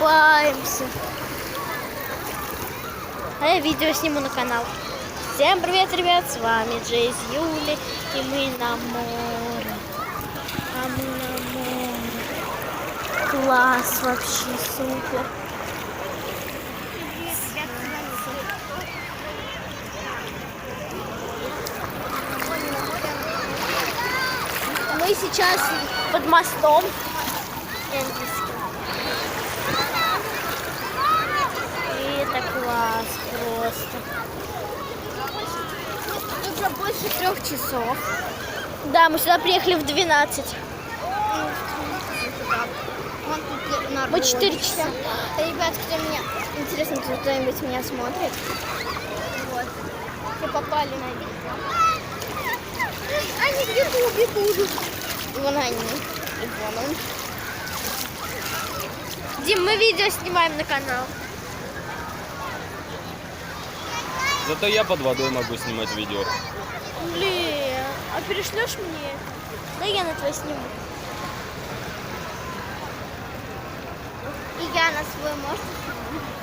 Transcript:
купаемся. А я видео сниму на канал. Всем привет, ребят, с вами Джейс Юли, и мы на море. А мы на море. Класс вообще, супер. Мы сейчас под мостом. Энгельским. И это класс просто. Больше трех часов. Да, мы сюда приехали в 12. Мы 4 часа. Ребят, кто меня... Интересно, кто- кто-нибудь меня смотрит? Вот. Вы попали на видео. Они в Ютубе будут. Вон они. И вон он. Дим, мы видео снимаем на канал. Зато я под водой могу снимать видео. Блин, а перешлешь мне? Да я на твой сниму. И я на свой может.